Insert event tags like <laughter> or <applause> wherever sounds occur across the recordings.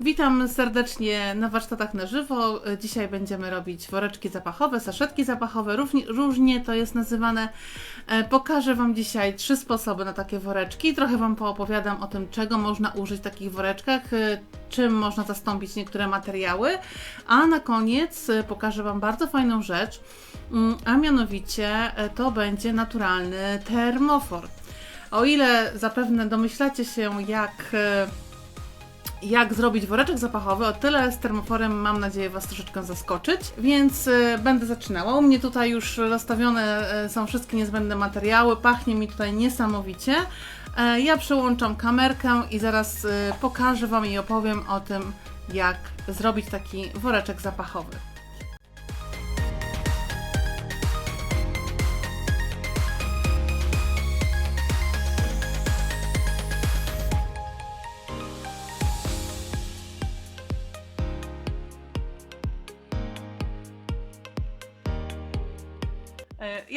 Witam serdecznie na warsztatach na żywo. Dzisiaj będziemy robić woreczki zapachowe, saszetki zapachowe, różnie to jest nazywane. E, Pokażę Wam dzisiaj trzy sposoby na takie woreczki. Trochę Wam poopowiadam o tym, czego można użyć w takich woreczkach, e, czym można zastąpić niektóre materiały, a na koniec e, pokażę Wam bardzo fajną rzecz, mm, a mianowicie to będzie naturalny termofor. O ile zapewne domyślacie się, jak jak zrobić woreczek zapachowy, o tyle z termoforem mam nadzieję Was troszeczkę zaskoczyć, więc y, będę zaczynała. U mnie tutaj już rozstawione y, są wszystkie niezbędne materiały, pachnie mi tutaj niesamowicie. E, ja przełączam kamerkę i zaraz pokażę Wam i opowiem o tym, jak zrobić taki woreczek zapachowy.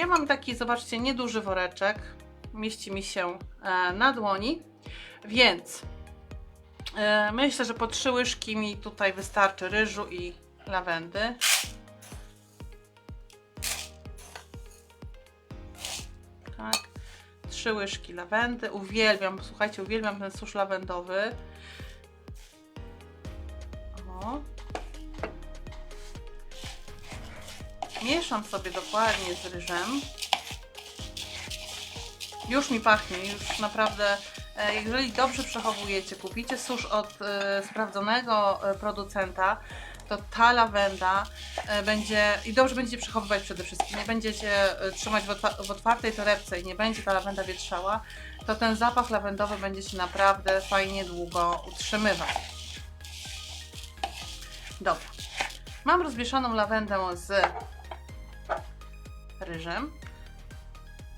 Ja mam taki, zobaczcie, nieduży woreczek. Mieści mi się e, na dłoni, więc e, myślę, że po trzy łyżki mi tutaj wystarczy ryżu i lawendy. Tak. Trzy łyżki lawendy. Uwielbiam, słuchajcie, uwielbiam ten susz lawendowy. O. Mieszam sobie dokładnie z ryżem. Już mi pachnie, już naprawdę, e, jeżeli dobrze przechowujecie, kupicie susz od e, sprawdzonego e, producenta, to ta lawenda e, będzie, i dobrze będziecie przechowywać przede wszystkim, nie będziecie e, trzymać w, otwa- w otwartej torebce i nie będzie ta lawenda wietrzała, to ten zapach lawendowy będzie się naprawdę fajnie długo utrzymywał. Dobra. Mam rozmieszaną lawendę z ryżem.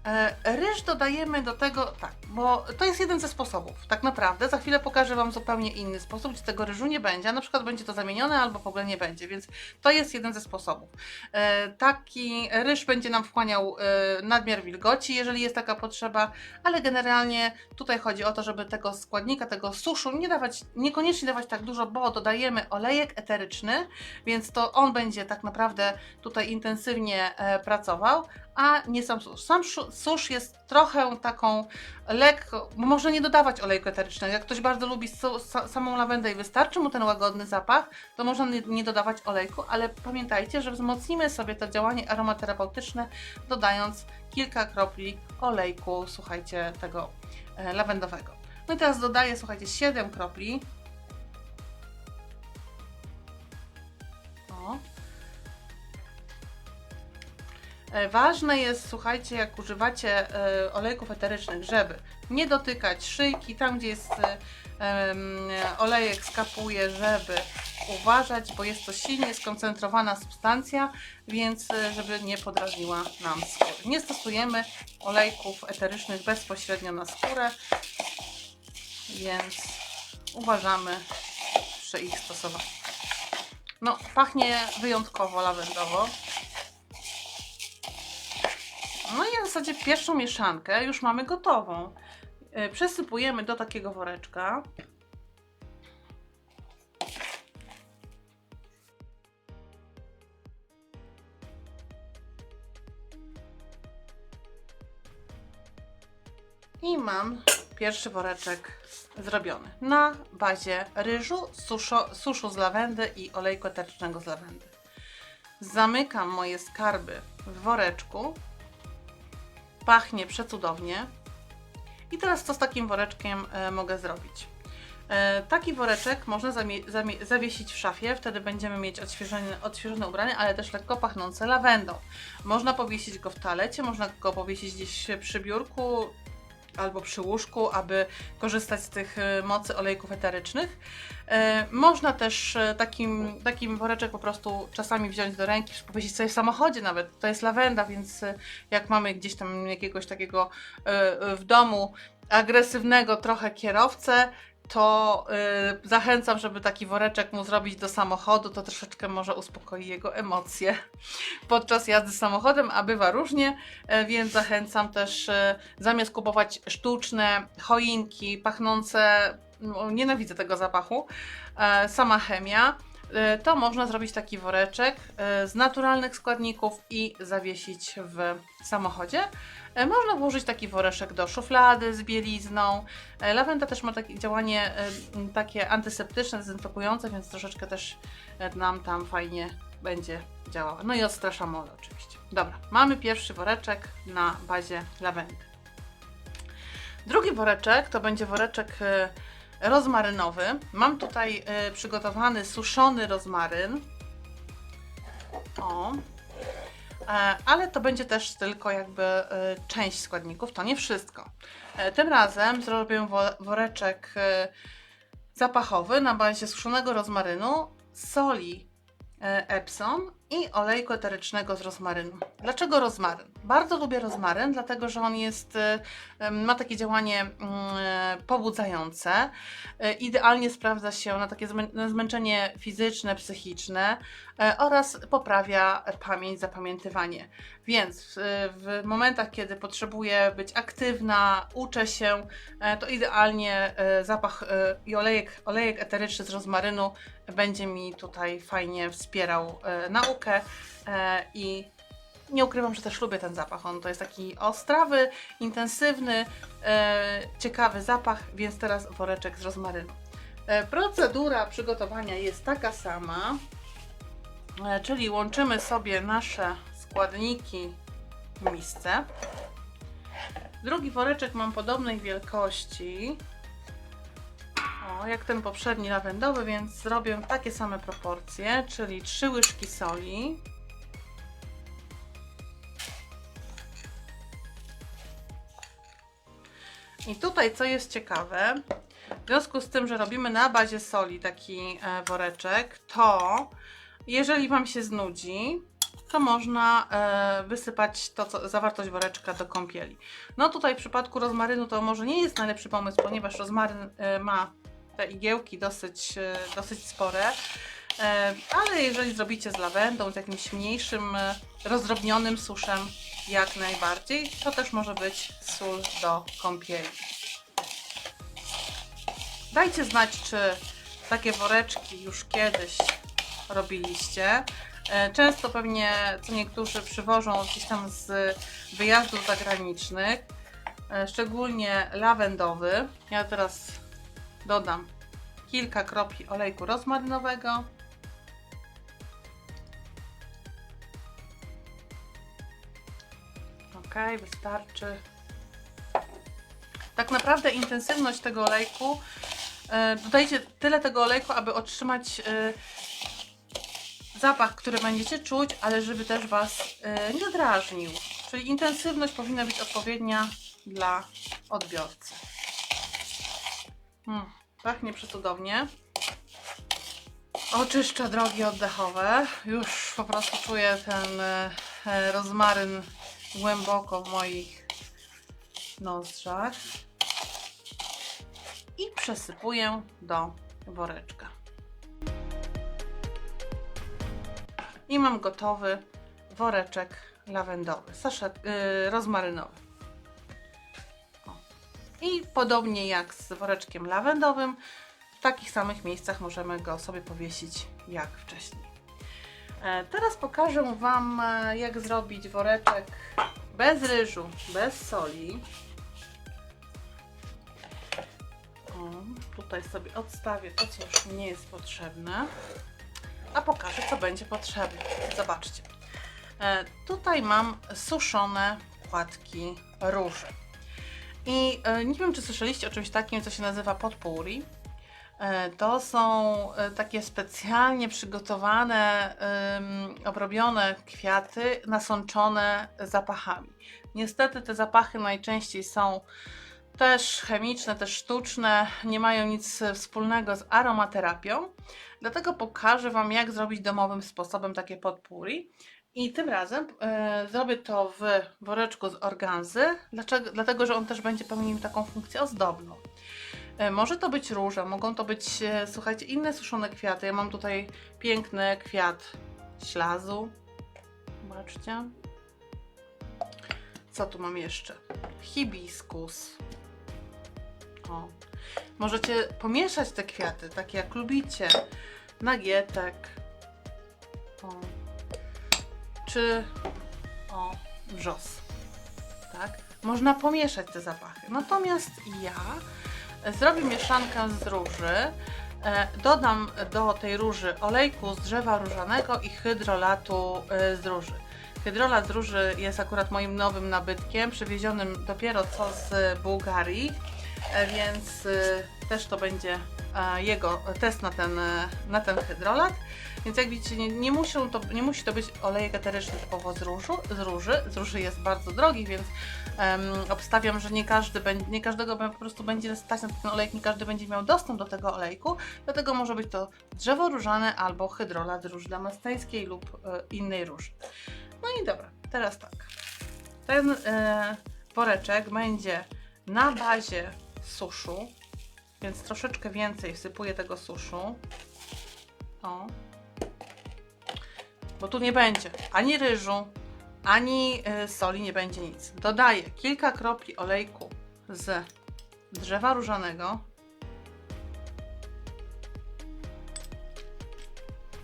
E, Ryż dodajemy do tego, tak, bo to jest jeden ze sposobów, tak naprawdę. Za chwilę pokażę Wam zupełnie inny sposób, gdzie tego ryżu nie będzie, a na przykład będzie to zamienione albo w ogóle nie będzie, więc to jest jeden ze sposobów. E, Taki ryż będzie nam wchłaniał e, nadmiar wilgoci, jeżeli jest taka potrzeba, ale generalnie tutaj chodzi o to, żeby tego składnika, tego suszu nie dawać, niekoniecznie dawać tak dużo, bo dodajemy olejek eteryczny, więc to on będzie tak naprawdę tutaj intensywnie e, pracował, a nie sam susz. Sam susz jest trochę taką lekko, może nie dodawać olejku eterycznego. Jak ktoś bardzo lubi samą lawendę i wystarczy mu ten łagodny zapach, to można nie, nie dodawać olejku, ale pamiętajcie, że wzmocnimy sobie to działanie aromaterapeutyczne, dodając kilka kropli olejku, słuchajcie, tego e, lawendowego. No i teraz dodaję, słuchajcie, 7 kropli. Ważne jest, słuchajcie, jak używacie e, olejków eterycznych, żeby nie dotykać szyjki, tam gdzie jest e, olejek skapuje, żeby uważać, bo jest to silnie skoncentrowana substancja, więc e, żeby nie podrażniła nam skóry. Nie stosujemy olejków eterycznych bezpośrednio na skórę, więc uważamy przy ich stosowaniu. No, pachnie wyjątkowo lawendowo. Zasadzie pierwszą mieszankę już mamy gotową. E, Przesypujemy do takiego woreczka. I mam pierwszy woreczek zrobiony na bazie ryżu, suszo, suszu z lawendy i olejku eterycznego z lawendy. Zamykam moje skarby w woreczku pachnie przecudownie. I teraz co z takim woreczkiem e, mogę zrobić? E, taki woreczek można zawiesić w szafie, wtedy będziemy mieć odświeżone, odświeżone ubranie, ale też lekko pachnące lawendą. Można powiesić go w toalecie, można go powiesić gdzieś przy biurku albo przy łóżku, aby korzystać z tych e, mocy olejków eterycznych. E, Można też e, takim, takim woreczek po prostu czasami wziąć do ręki, powiesić sobie w samochodzie nawet. To jest lawenda, więc jak mamy gdzieś tam jakiegoś takiego w domu agresywnego trochę kierowcę, to y, zachęcam, żeby taki woreczek mu zrobić do samochodu, to troszeczkę może uspokoi jego emocje <laughs> podczas jazdy samochodem, a bywa różnie, e, więc zachęcam też e, zamiast kupować sztuczne choinki pachnące, no, nienawidzę tego zapachu, e, sama chemia, e, to można zrobić taki woreczek e, z naturalnych składników i zawiesić w samochodzie. E, Można włożyć taki woreczek do szuflady z bielizną. E, Lawenda też ma takie działanie e, takie antyseptyczne, dezynfekujące, więc troszeczkę też nam tam fajnie będzie działała. No i odstrasza mole oczywiście. Dobra, mamy pierwszy woreczek na bazie lawendy. Drugi woreczek to będzie woreczek rozmarynowy. Mam tutaj przygotowany suszony rozmaryn. O, ale to będzie też tylko jakby e, część składników, to nie wszystko. E, Tym razem zrobię wo- woreczek e, zapachowy na bazie suszonego rozmarynu, soli e, Epsom i olejku eterycznego z rozmarynu. Dlaczego rozmaryn? Bardzo lubię rozmaryn, dlatego że on jest, em, ma takie działanie mm, e, pobudzające. E, Idealnie sprawdza się na takie zmęczenie fizyczne, psychiczne e, oraz poprawia pamięć, zapamiętywanie. Więc w momentach, kiedy potrzebuję być aktywna, uczę się, to idealnie zapach i olejek, olejek eteryczny z rozmarynu będzie mi tutaj fajnie wspierał e, naukę e, i nie ukrywam, że też lubię ten zapach. On to jest taki ostrawy, intensywny, e, ciekawy zapach, więc teraz woreczek z rozmarynu. E, procedura przygotowania jest taka sama, e, czyli łączymy sobie nasze składniki w misce. Drugi woreczek mam podobnej wielkości, o, jak ten poprzedni lawendowy, więc zrobię takie same proporcje, czyli 3 łyżki soli. I tutaj, co jest ciekawe, w związku z tym, że robimy na bazie soli taki e, woreczek, to jeżeli Wam się znudzi, to można e, wysypać to, co, zawartość woreczka do kąpieli. No tutaj w przypadku rozmarynu to może nie jest najlepszy pomysł, ponieważ rozmaryn e, ma te igiełki dosyć, e, dosyć spore. E, Ale jeżeli zrobicie z lawendą, z jakimś mniejszym, e, rozdrobnionym suszem, jak najbardziej, to też może być sól do kąpieli. Dajcie znać, czy takie woreczki już kiedyś robiliście. Często pewnie co niektórzy przywożą gdzieś tam z wyjazdów zagranicznych, szczególnie lawendowy. Ja teraz dodam kilka kropli olejku rozmarynowego. Ok, wystarczy. Tak naprawdę intensywność tego olejku, e, dodajcie tyle tego olejku, aby otrzymać e, zapach, który będziecie czuć, ale żeby też Was e, nie drażnił. Czyli intensywność powinna być odpowiednia dla odbiorcy. Hmm, pachnie przecudownie. Oczyszcza drogi oddechowe. Już po prostu czuję ten e, e, rozmaryn głęboko w moich nozdrzach. I przesypuję do woreczka. I mam gotowy woreczek lawendowy, saszet, yy, rozmarynowy. I podobnie jak z woreczkiem lawendowym, w takich samych miejscach możemy go sobie powiesić jak wcześniej. E, Teraz pokażę Wam, e, jak zrobić woreczek bez ryżu, bez soli. O, tutaj sobie odstawię to, co już nie jest potrzebne, a pokażę, co będzie potrzebne. Zobaczcie. E, Tutaj mam suszone płatki róży. I e, nie wiem, czy słyszeliście o czymś takim, co się nazywa potpuri. E, To są e, takie specjalnie przygotowane, obrobione kwiaty, nasączone zapachami. Niestety te zapachy najczęściej są też chemiczne, też sztuczne, nie mają nic wspólnego z aromaterapią. Dlatego pokażę Wam, jak zrobić domowym sposobem takie potpuri. I tym razem e, zrobię to w woreczku z organzy, dlaczego? dlatego że on też będzie pełnił taką funkcję ozdobną. E, Może to być róża, mogą to być, e, słuchajcie, inne suszone kwiaty. Ja mam tutaj piękny kwiat ślazu. Zobaczcie. Co tu mam jeszcze? Hibiskus. O. Możecie pomieszać te kwiaty, takie jak lubicie. Nagietek. O. Czy o, wrzos. Tak? Można pomieszać te zapachy. Natomiast ja zrobię mieszankę z róży. E, Dodam do tej róży olejku z drzewa różanego i hydrolatu e, z róży. Hydrolat z róży jest akurat moim nowym nabytkiem, przywiezionym dopiero co z Bułgarii, więc e, też to będzie e, jego test na ten, e, na ten hydrolat. Więc jak widzicie, nie, nie, muszą to, nie musi to być olejek eteryczny typowo z, różu, z róży. Z róży jest bardzo drogi, więc em, obstawiam, że nie, każdy nie każdego po prostu będzie stać na ten olejek, nie każdy będzie miał dostęp do tego olejku. Dlatego może być to drzewo różane albo hydrolat z róży damastyńskiej lub e, innej róży. No i dobra, teraz tak. Ten e, woreczek będzie na bazie suszu, więc troszeczkę więcej wsypuję tego suszu. O. Bo tu nie będzie ani ryżu, ani y, soli, nie będzie nic. Dodaję kilka kropli olejku z drzewa różanego.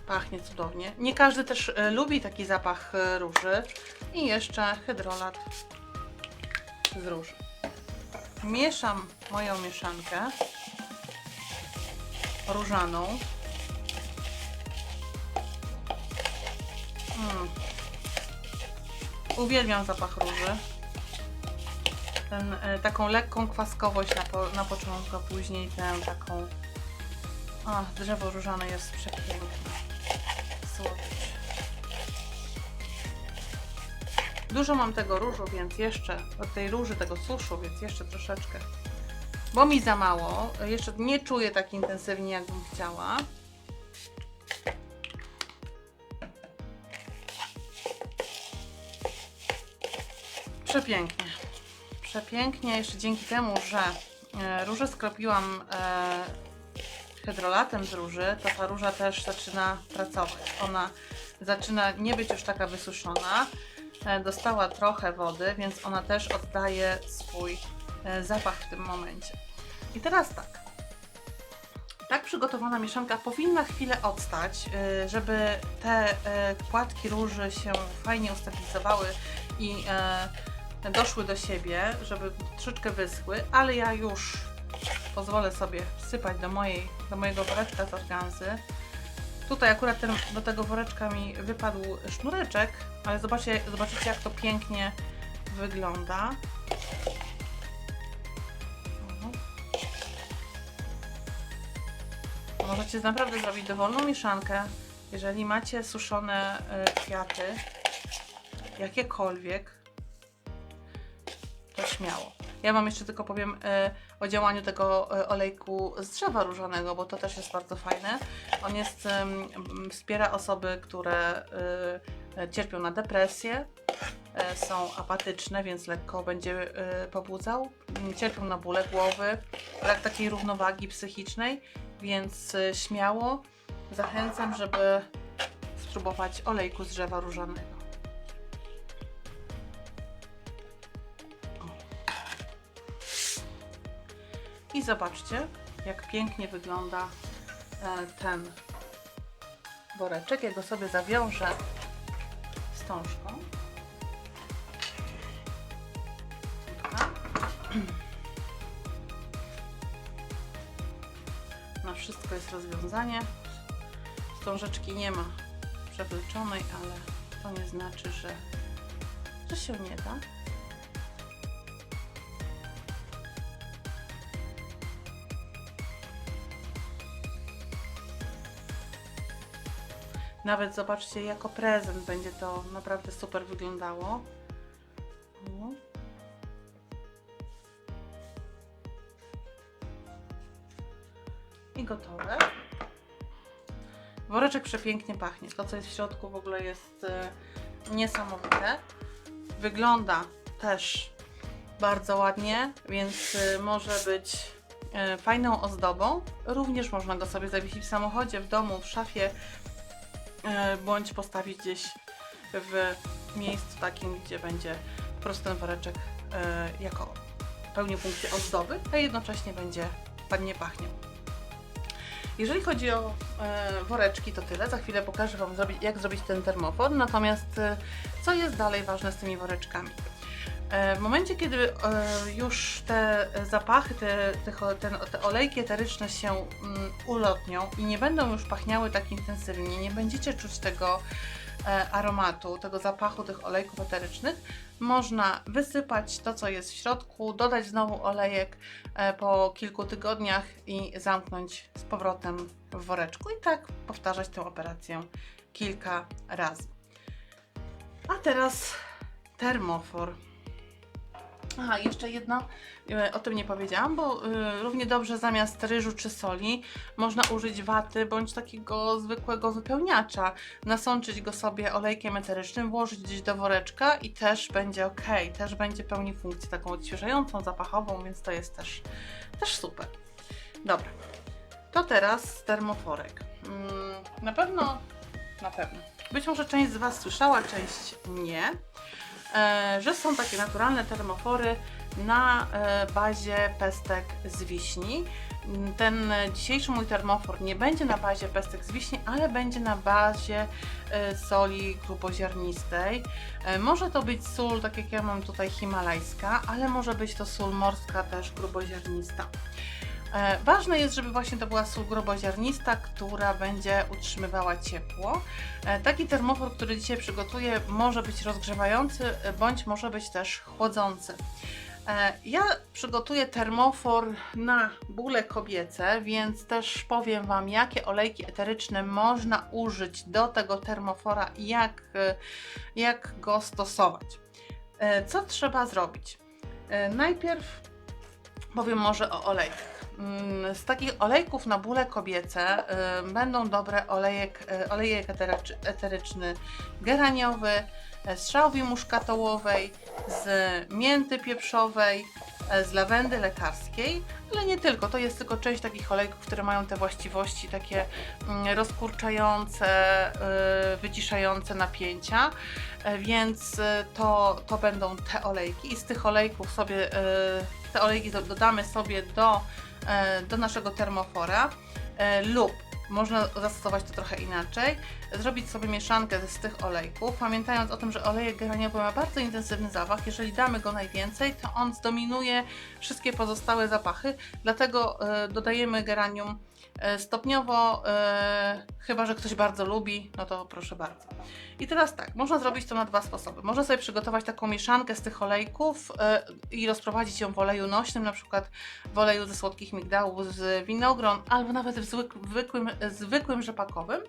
Pachnie cudownie. Nie każdy też y, lubi taki zapach y, róży. I jeszcze hydrolat z róży. Mieszam moją mieszankę różaną. Mm. Uwielbiam zapach róży. Ten, e, taką lekką kwaskowość na, po, na początku, a później tę taką. A, drzewo różane jest przepiękne. Słodycz. Dużo mam tego różu, więc jeszcze od tej róży, tego suszu, więc jeszcze troszeczkę. Bo mi za mało. Jeszcze nie czuję tak intensywnie, jakbym chciała. Przepięknie. Przepięknie, jeszcze dzięki temu, że e, różę skropiłam e, hydrolatem z róży, to ta róża też zaczyna pracować. Ona zaczyna nie być już taka wysuszona. E, dostała trochę wody, więc ona też oddaje swój zapach w tym momencie. I teraz tak. Tak przygotowana mieszanka powinna chwilę odstać, y, żeby te e, płatki róży się fajnie ustabilizowały i e, doszły do siebie, żeby troszeczkę wyschły, ale ja już pozwolę sobie wsypać do, mojej, do mojego woreczka z organzy. Tutaj akurat ten, do tego woreczka mi wypadł sznureczek, ale zobaczcie, zobaczycie jak to pięknie wygląda. Możecie naprawdę zrobić dowolną mieszankę, jeżeli macie suszone y, kwiaty, jakiekolwiek, to śmiało. Ja Wam jeszcze tylko powiem y, o działaniu tego y, olejku z drzewa różanego, bo to też jest bardzo fajne. On jest, wspiera osoby, które cierpią na depresję, są apatyczne, więc lekko będzie y, pobudzał. Cierpią na bóle głowy, brak takiej równowagi psychicznej, więc y, śmiało zachęcam, żeby spróbować olejku z drzewa różanego. I zobaczcie, jak pięknie wygląda e, ten woreczek. Ja go sobie zawiążę wstążką. <clears throat> Na wszystko jest rozwiązanie. Wstążeczki nie ma przewleczonej, ale to nie znaczy, że, że się nie da. Nawet zobaczcie, jako prezent będzie to naprawdę super wyglądało. Przepięknie pachnie. To, co jest w środku, w ogóle jest e, niesamowite. Wygląda też bardzo ładnie, więc e, może być e, fajną ozdobą. Również można go sobie zawiesić w samochodzie, w domu, w szafie, bądź postawić gdzieś w miejscu takim, gdzie będzie po prostu ten woreczek jako pełni funkcję ozdoby, a jednocześnie będzie ładnie pachniał. Jeżeli chodzi o e, woreczki, to tyle. Za chwilę pokażę Wam, zrobić, jak zrobić ten termofor. Natomiast e, co jest dalej ważne z tymi woreczkami? E, w momencie, kiedy już te zapachy, te, te, te olejki eteryczne się mm, ulotnią i nie będą już pachniały tak intensywnie, nie będziecie czuć tego aromatu, tego zapachu tych olejków eterycznych, można wysypać to, co jest w środku, dodać znowu olejek e, po kilku tygodniach i zamknąć z powrotem w woreczku i tak powtarzać tę operację kilka razy. A teraz termofor. Aha, jeszcze jedno, e, o tym nie powiedziałam, bo y, równie dobrze zamiast ryżu czy soli można użyć waty bądź takiego zwykłego wypełniacza, nasączyć go sobie olejkiem eterycznym, włożyć gdzieś do woreczka i też będzie ok, też będzie pełni funkcję taką odświeżającą, zapachową, więc to jest też, też super. Dobra, to teraz termoforek. Mm, na pewno, na pewno. Być może część z Was słyszała, część nie e, że są takie naturalne termofory na e, bazie pestek z wiśni. Ten e, dzisiejszy mój termofor nie będzie na bazie pestek z wiśni, ale będzie na bazie e, soli gruboziarnistej. E, Może to być sól, tak jak ja mam tutaj himalajska, ale może być to sól morska też gruboziarnista. E, Ważne jest, żeby właśnie to była sól gruboziarnista, która będzie utrzymywała ciepło. E, Taki termofor, który dzisiaj przygotuję, może być rozgrzewający, e, bądź może być też chłodzący. Ja przygotuję termofor na bóle kobiece, więc też powiem Wam, jakie olejki eteryczne można użyć do tego termofora i jak, jak go stosować. Co trzeba zrobić? Najpierw powiem może o olejkach. Mm, Z takich olejków na bóle kobiece y, będą dobre olejek, y, olejek eterycz- eteryczny geraniowy, y, z szałwi muszkatołowej, z mięty pieprzowej, z lawendy lekarskiej, ale nie tylko. To jest tylko część takich olejków, które mają te właściwości takie mm, rozkurczające, wyciszające napięcia, więc to, to będą te olejki i z tych olejków sobie te olejki do- dodamy sobie do, e, do naszego termofora e, lub można zastosować to trochę inaczej, zrobić sobie mieszankę z tych olejków, pamiętając o tym, że olejek geraniowy ma bardzo intensywny zapach, jeżeli damy go najwięcej, to on zdominuje wszystkie pozostałe zapachy, dlatego e, dodajemy geranium stopniowo, e, chyba że ktoś bardzo lubi, no to proszę bardzo. I teraz tak, można zrobić to na dwa sposoby. Można sobie przygotować taką mieszankę z tych olejków e, i rozprowadzić ją w oleju nośnym, na przykład w oleju ze słodkich migdałów, z winogron, albo nawet w zwyk- zwykłym, zwykłym rzepakowym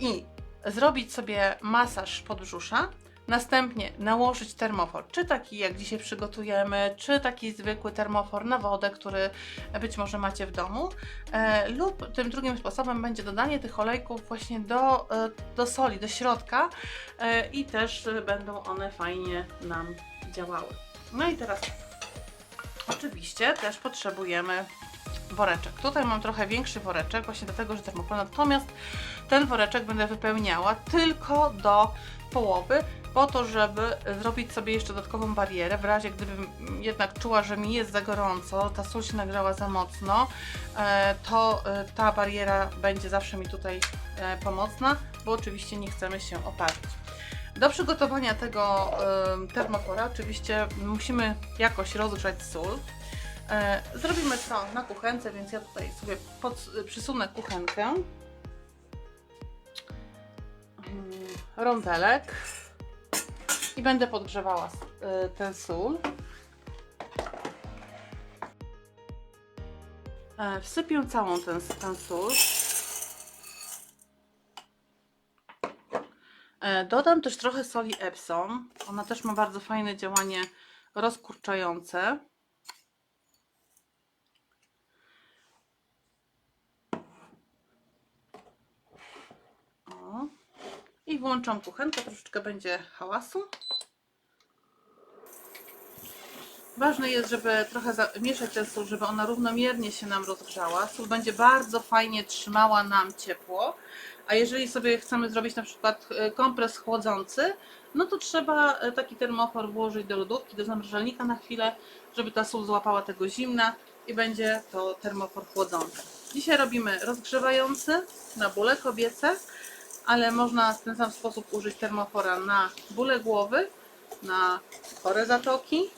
i zrobić sobie masaż podbrzusza, następnie nałożyć termofor, czy taki jak dzisiaj przygotujemy, czy taki zwykły termofor na wodę, który być może macie w domu, e, lub tym drugim sposobem będzie dodanie tych olejków właśnie do, e, do soli, do środka e, i też e, będą one fajnie nam działały. No i teraz oczywiście też potrzebujemy woreczek. Tutaj mam trochę większy woreczek właśnie do tego, że termoplan, natomiast ten woreczek będę wypełniała tylko do połowy, po to, żeby zrobić sobie jeszcze dodatkową barierę, w razie gdybym jednak czuła, że mi jest za gorąco, ta sól się nagrzała za mocno, e, to e, ta bariera będzie zawsze mi tutaj e, pomocna, bo oczywiście nie chcemy się oparzyć. Do przygotowania tego em, termofora oczywiście musimy jakoś rozgrzać sól. Zrobimy to na kuchence, więc ja tutaj sobie przysunę kuchenkę. Mm, Rondelek. I będę podgrzewała e, ten sól. E, Wsypię całą tę tę sól. E, Dodam też trochę soli Epsom. Ona też ma bardzo fajne działanie rozkurczające. O. I włączam kuchenkę, troszeczkę będzie hałasu. Ważne jest, żeby trochę mieszać ten sól, żeby ona równomiernie się nam rozgrzała. Sól będzie bardzo fajnie trzymała nam ciepło. A jeżeli sobie chcemy zrobić na przykład e, kompres chłodzący, no to trzeba e, taki termofor włożyć do lodówki, do zamrażalnika na chwilę, żeby ta sól złapała tego zimna i będzie to termofor chłodzący. Dzisiaj robimy rozgrzewający na bóle kobiece, ale można w ten sam sposób użyć termofora na bóle głowy, na chore zatoki,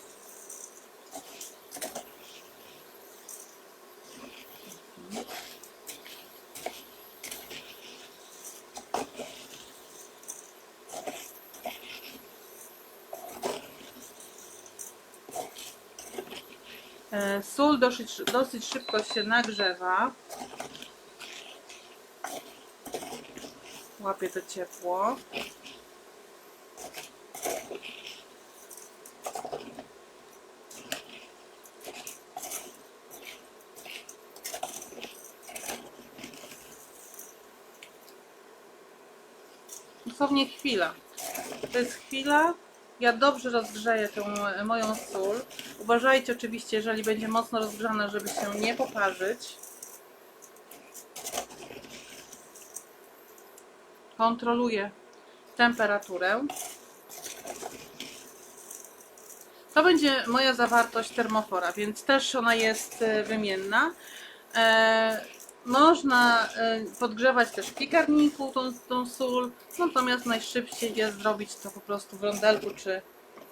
E, Sól dosyć, dosyć szybko się nagrzewa. Łapie to ciepło. Dosłownie chwila. To jest chwila. Ja dobrze rozgrzeję e, moją sól. Uważajcie oczywiście, jeżeli będzie mocno rozgrzana, żeby się nie poparzyć. Kontroluję temperaturę. To będzie moja zawartość termofora, więc też ona jest e, wymienna. E, można e, podgrzewać też w piekarniku tą, tą sól, natomiast najszybciej jest zrobić to po prostu w rondelku czy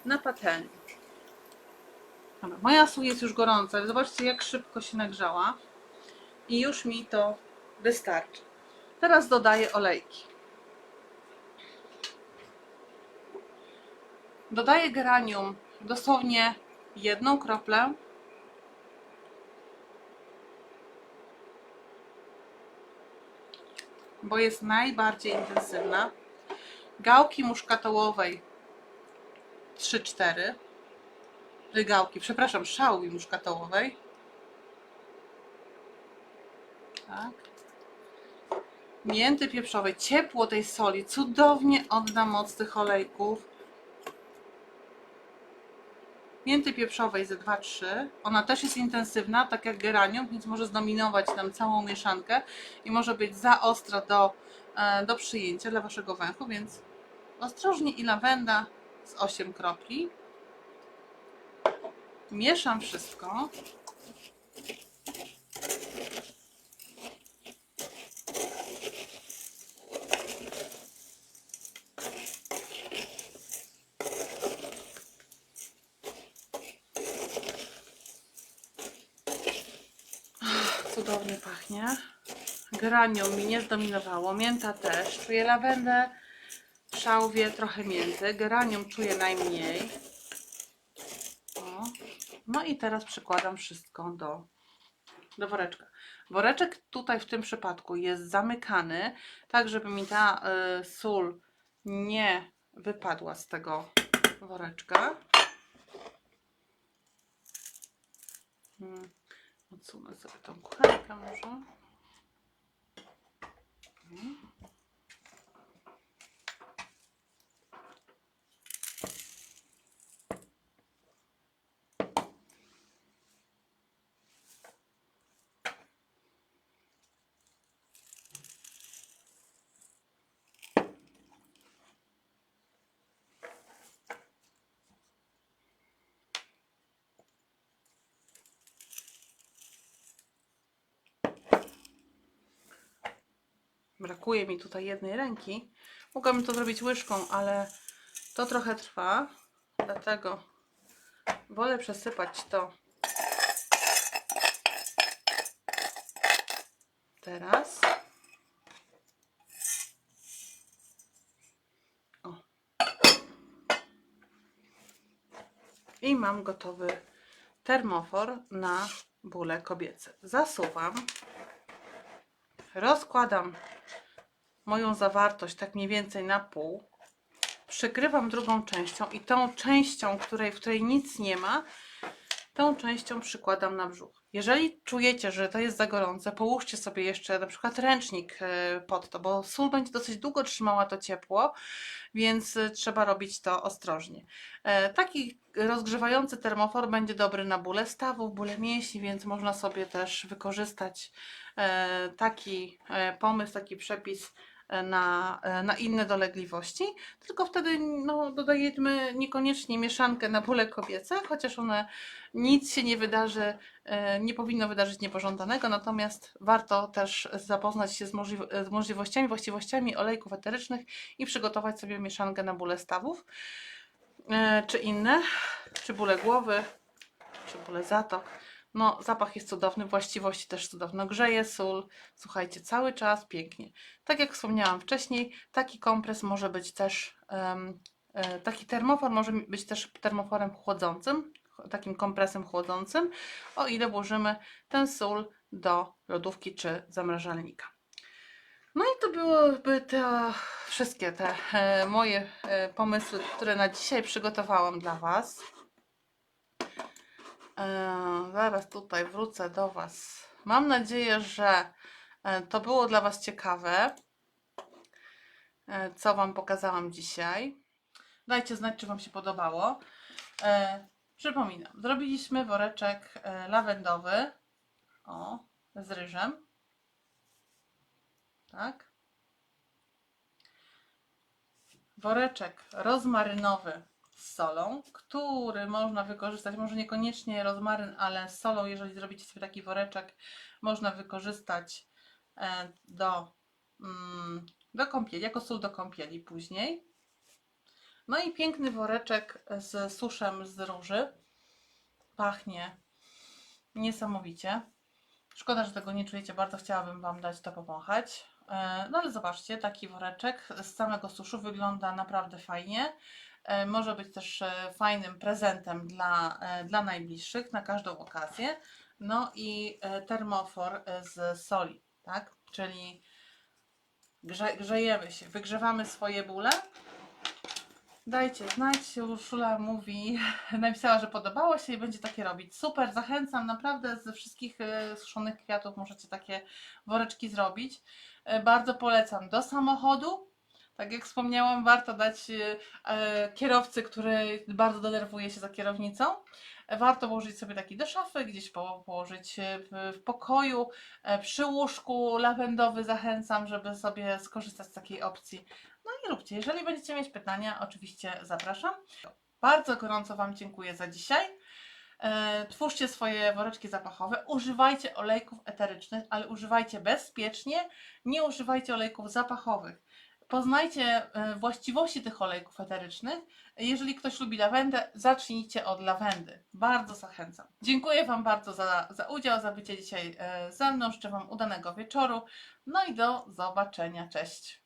na patelni. Moja sól jest już gorąca, zobaczcie jak szybko się nagrzała i już mi to wystarczy. Teraz dodaję olejki. Dodaję geranium dosłownie jedną kroplę. Bo jest najbardziej intensywna. Gałki muszkatołowej 3-4 gałki, przepraszam, szałwi muszkatołowej. Tak. Mięty pieprzowej. Ciepło tej soli cudownie odda moc tych olejków. Mięty pieprzowej ze 2-3. Ona też jest intensywna, tak jak geranium, więc może zdominować nam całą mieszankę i może być za ostra do, e, do przyjęcia dla Waszego węchu, więc ostrożnie i lawenda z 8 kropli. Mieszam wszystko. Cudownie pachnie. Granium mi nie zdominowało, mięta też. Czuję lawendę, szałwie, trochę mięty. Geranium czuję najmniej. O. No i teraz przykładam wszystko do, do woreczka. Woreczek tutaj w tym przypadku jest zamykany, tak żeby mi ta y, sól nie wypadła z tego woreczka. Hmm. Odsunę sobie tą kuchenkę może. Hmm. Brakuje mi tutaj jednej ręki. Mogłabym to zrobić łyżką, ale to trochę trwa. Dlatego wolę przesypać to teraz. I mam gotowy termofor na bóle kobiece. Zasuwam. Rozkładam moją zawartość tak mniej więcej na pół. Przykrywam drugą częścią i tą częścią, której, w której nic nie ma, tą częścią przykładam na brzuch. Jeżeli czujecie, że to jest za gorące, połóżcie sobie jeszcze na przykład ręcznik e, pod to, bo sól będzie dosyć długo trzymała to ciepło, więc e, trzeba robić to ostrożnie. E, Taki rozgrzewający termofor będzie dobry na bóle stawów, bóle mięśni, więc można sobie też wykorzystać taki pomysł, taki przepis na, e, na inne dolegliwości. Tylko wtedy no, dodajemy niekoniecznie mieszankę na bóle kobiece, chociaż one nic się nie wydarzy, e, nie powinno wydarzyć niepożądanego, natomiast warto też zapoznać się z, możliw- z możliwościami, właściwościami olejków eterycznych i przygotować sobie mieszankę na bóle stawów, e, czy inne, czy bóle głowy, czy bóle zatok. No, zapach jest cudowny, właściwości też cudowne. Grzeje sól, słuchajcie, cały czas pięknie. Tak jak wspomniałam wcześniej, taki kompres może być też, e, taki termofor może być też termoforem chłodzącym, ch- takim kompresem chłodzącym, o ile włożymy ten sól do lodówki czy zamrażalnika. No i to byłyby te wszystkie te e, moje e, pomysły, które na dzisiaj przygotowałam dla Was. E, zaraz tutaj wrócę do Was. Mam nadzieję, że e, to było dla Was ciekawe, e, co Wam pokazałam dzisiaj. Dajcie znać, czy Wam się podobało. Przypominam, zrobiliśmy woreczek lawendowy o, z ryżem. Tak. Woreczek rozmarynowy z solą, który można wykorzystać, może niekoniecznie rozmaryn, ale z solą, jeżeli zrobicie sobie taki woreczek, można wykorzystać e, do, mm, do kąpieli, jako sól do kąpieli później. No i piękny woreczek z suszem z róży. Pachnie niesamowicie. Szkoda, że tego nie czujecie, bardzo chciałabym Wam dać to powąchać. E, No ale zobaczcie, taki woreczek z samego suszu wygląda naprawdę fajnie. E, Może być też e, fajnym prezentem dla, e, dla najbliższych na każdą okazję. No i termofor z soli, tak? Czyli grze, grzejemy się, wygrzewamy swoje bóle. Dajcie znać, Urszula mówi, <laughs> napisała, że podobało się i będzie takie robić. Super, zachęcam, naprawdę ze wszystkich suszonych kwiatów możecie takie woreczki zrobić. Bardzo polecam do samochodu. Tak jak wspomniałam, warto dać e, e, kierowcy, który bardzo denerwuje się za kierownicą. E, Warto włożyć sobie taki do szafy, gdzieś po, położyć w, pokoju, przy łóżku lawendowy zachęcam, żeby sobie skorzystać z takiej opcji. No i róbcie. Jeżeli będziecie mieć pytania, oczywiście zapraszam. Bardzo gorąco Wam dziękuję za dzisiaj. Twórzcie swoje woreczki zapachowe, używajcie olejków eterycznych, ale używajcie bezpiecznie, nie używajcie olejków zapachowych. Poznajcie e, właściwości tych olejków eterycznych. Jeżeli ktoś lubi lawendę, zacznijcie od lawendy. Bardzo zachęcam. Dziękuję Wam bardzo za, za udział, za bycie dzisiaj e, ze mną. Życzę Wam udanego wieczoru. No i do zobaczenia. Cześć.